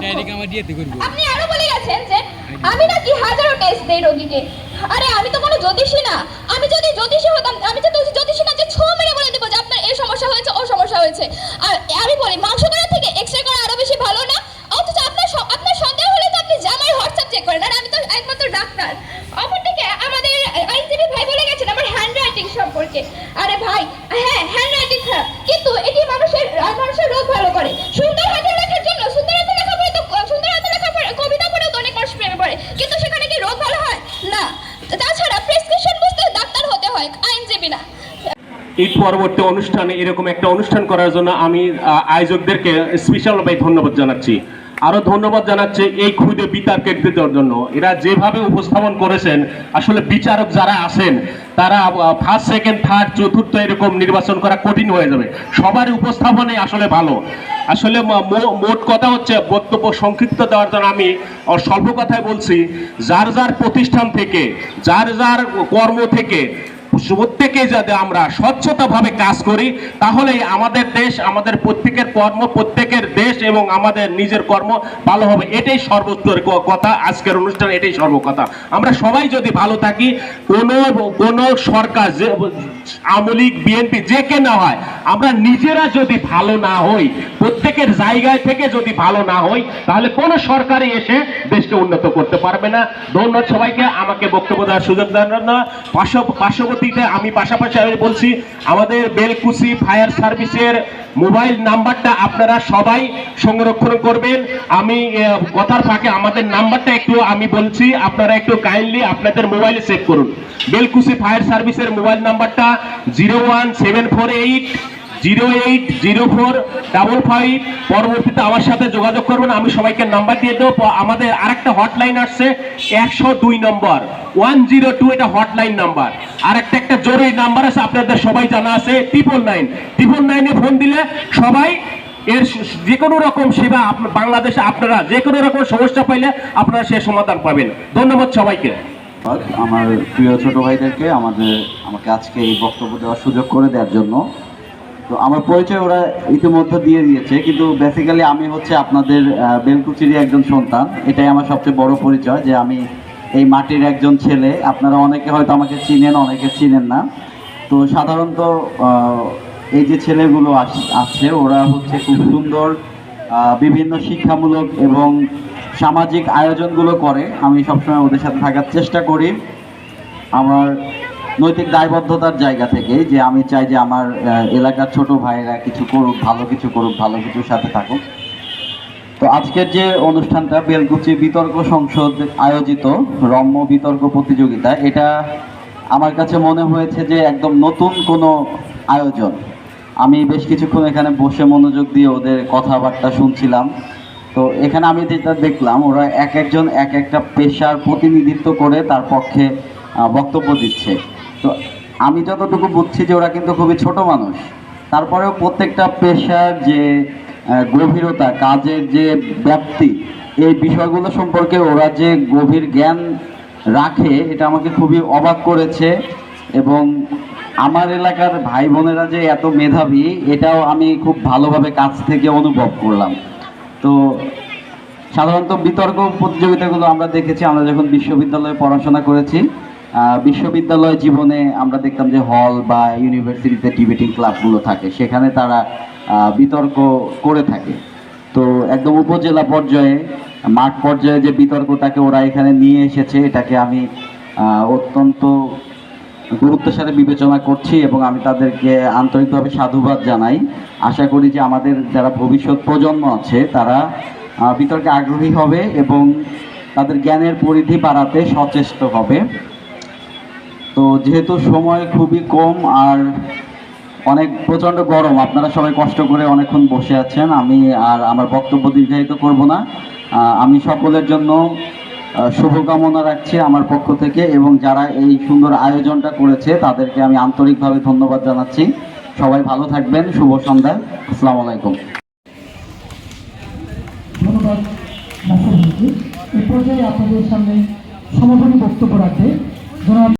Direct আমার দিয়েতে করব। আপনি আরও বলে গেছেন যে আমি নাকি হাজারো টেস্ট দেই রোগীকে। আরে আমি তো কোনো জ্যোতিষী না। আমি যদি জ্যোতিষী হতাম আমি তো জ্যোতিষী না যে ছো মেরে বলে দেবো যে আপনার এই সমস্যা হয়েছে ও সমস্যা হয়েছে। আর আমি বলি মাংস করা থেকে এক্স রে করা আরও বেশি ভালো না। অথচ আপনার আপনার সন্দেহ হলে তো আপনি জামাই হোয়াটসঅ্যাপ চেক করেন। আর আমি তো একমাত্র ডাক্তার। অপরদিকে আমাদের আইনজীবী ভাই বলে গেছেন আমার হ্যান্ড রাইটিং সম্পর্কে। আরে ভাই হ্যাঁ হ্যান্ড রাইটিং কিন্তু এটি মানুষের মানুষের রোগ ভালো করে। সুন্দর হাতে লেখার জন্য সুন্দর হাতে লেখা পড়ে তো সুন্দর হাতে লেখা পড়ে- কবিতা পড়েও তো অনেক মানুষ প্রেমে পড়ে কিন্তু সেখানে কি রোগ ভালো হয় না তাছাড়া প্রেসক্রিপশন বুঝতে ডাক্তার হতে হয় আইনজীবী না ঈদ পরবর্তী অনুষ্ঠানে এরকম একটা অনুষ্ঠান করার জন্য আমি আয়োজকদেরকে স্পেশাল ভাবে ধন্যবাদ জানাচ্ছি। আরও ধন্যবাদ জানাচ্ছি এই ক্ষুদে বিতর্কের জন্য। এরা যেভাবে উপস্থাপন করেছেন, আসলে বিচারক যারা আছেন, তারা ফার্স্ট সেকেন্ড থার্ড চতুর্থ এরকম নির্বাচন করা কঠিন হয়ে যাবে। সবার উপস্থাপনে আসলে ভালো। আসলে মোট কথা হচ্ছে বক্তব্য সংক্ষিপ্ত দেওয়ার জন্য আমি স্বল্প কথায় বলছি, যার যার প্রতিষ্ঠান থেকে, যার যার কর্ম থেকে প্রত্যেকে যাতে আমরা স্বচ্ছতাভাবে কাজ করি, তাহলেই আমাদের দেশ, আমাদের প্রত্যেকের কর্ম, প্রত্যেকের দেশ এবং আমাদের নিজের কর্ম ভালো হবে। এটাই সর্বোত্তর কথা। আজকের অনুষ্ঠান এটাই সর্বকথা। আমরা সবাই যদি ভালো থাকি, কোনো কোনো সরকার যে আমলিক বিএনপি, যে কে না হয়, আমরা নিজেরা যদি ভালো না হই, প্রত্যেকের জায়গায় থেকে যদি ভালো না হই, তাহলে কোনো সরকারই এসে দেশকে উন্নত করতে পারবে না। ধন্যবাদ সবাইকে। আমাকে বক্তব্য দেওয়ার সুযোগ দেওয়ার জন্য পার্শ্ব পার্শ্ববর্তীতে আমি পাশাপাশি আমি বলছি, আমাদের বেলকুসি ফায়ার সার্ভিসের মোবাইল নাম্বারটা আপনারা সবাই সংরক্ষণ করবেন। আমি কথার ফাঁকে আমাদের নাম্বারটা একটু আমি বলছি, আপনারা একটু কাইন্ডলি আপনাদের মোবাইলে সেভ করুন। বেলকুসি ফায়ার সার্ভিসের মোবাইল নাম্বারটা zero one seven four eight zero eight zero four double five পরবর্তীতে আমার সাথে যোগাযোগ করবেন। আমি সবাইকে নাম্বার দিয়ে দেবো। আমাদের আরেকটা হটলাইন আসছে, একশো দুই নম্বর। ওয়ান জিরো টু, এটা হটলাইন নাম্বার। আর একটা একটা জরুরি নাম্বার আছে, আপনাদের সবাই জানা আছে ট্রিপল নাইন। ট্রিপল নাইনে ফোন দিলে সবাই এর যে কোনো রকম সেবা বাংলাদেশে আপনারা যে কোনো রকম সমস্যা পাইলে আপনারা সে সমাধান পাবেন। ধন্যবাদ সবাইকে। আমার প্রিয় ছোট ভাইদেরকে আমাদের আমাকে আজকে এই বক্তব্য দেওয়ার সুযোগ করে দেওয়ার জন্য। তো আমার পরিচয় ওরা ইতিমধ্যে দিয়ে দিয়েছে, কিন্তু বেসিক্যালি আমি হচ্ছে আপনাদের বেলকুচিরই একজন সন্তান। এটাই আমার সবচেয়ে বড় পরিচয় যে আমি এই মাটির একজন ছেলে। আপনারা অনেকে হয়তো আমাকে চিনেন, অনেকে চিনেন না। তো সাধারণত এই যে ছেলেগুলো আস- আছে, ওরা হচ্ছে খুব সুন্দর বিভিন্ন শিক্ষামূলক এবং সামাজিক আয়োজনগুলো করে। আমি সবসময় ওদের সাথে থাকার চেষ্টা করি। আমার নৈতিক দায়বদ্ধতার জায়গা থেকে যে আমি চাই যে আমার এলাকার ছোট ভাইয়েরা কিছু করুক, ভালো কিছু করুক, ভালো কিছুর সাথে থাকুক। তো আজকের যে অনুষ্ঠানটা, বেলকুচি বিতর্ক সংসদ আয়োজিত রম্য বিতর্ক প্রতিযোগিতা, এটা আমার কাছে মনে হয়েছে যে একদম নতুন কোনো আয়োজন। আমি বেশ কিছুক্ষণ এখানে বসে মনোযোগ দিয়ে ওদের কথাবার্তা শুনছিলাম। তো এখানে আমি যেটা দেখলাম, ওরা এক একজন এক একটা পেশার প্রতিনিধিত্ব করে তার পক্ষে বক্তব্য দিচ্ছে। তো আমি যতটুকু বুঝছি যে ওরা কিন্তু খুবই ছোট মানুষ। তারপরেও প্রত্যেকটা পেশার যে গভীরতা, কাজের যে ব্যাপ্তি, এই বিষয়গুলো সম্পর্কে ওরা যে গভীর জ্ঞান রাখে, এটা আমাকে খুবই অবাক করেছে। এবং আমার এলাকার ভাই বোনেরা যে এত মেধাবী, এটাও আমি খুব ভালোভাবে কাছ থেকে অনুভব করলাম। তো সাধারণত বিতর্ক প্রতিযোগিতাগুলো আমরা দেখেছি, আমরা যখন বিশ্ববিদ্যালয়ে পড়াশোনা করেছি বিশ্ববিদ্যালয় জীবনে আমরা দেখতাম যে হল বা ইউনিভার্সিটিতে ডিবেটিং ক্লাবগুলো থাকে, সেখানে তারা বিতর্ক করে থাকে। তো একদম উপজেলা পর্যায়ে, মাঠ পর্যায়ে যে বিতর্কটাকে ওরা এখানে নিয়ে এসেছে, এটাকে আমি অত্যন্ত গুরুত্বের সাথে বিবেচনা করছি এবং আমি তাদেরকে আন্তরিকভাবে সাধুবাদ জানাই। আশা করি যে আমাদের যারা ভবিষ্যৎ প্রজন্ম আছে, তারা বিতর্কে আগ্রহী হবে এবং তাদের জ্ঞানের পরিধি বাড়াতে সচেষ্ট হবে। তো যেহেতু সময় খুবই কম আর অনেক প্রচণ্ড গরম, আপনারা সবাই কষ্ট করে অনেকক্ষণ বসে আছেন, আমি আর আমার বক্তব্য দীর্ঘায়িত করব না। আমি সকলের জন্য শুভকামনা রাখছি আমার পক্ষ থেকে এবং যারা এই সুন্দর আয়োজনটা করেছে, তাদেরকে আমি আন্তরিকভাবে ধন্যবাদ জানাচ্ছি। সবাই ভালো থাকবেন, শুভ সন্ধ্যা, আসসালামু আলাইকুম। ধন্যবাদ। এই পর্যায়ে আপনাদের সামনে সমাপনী বক্তব্য জনাব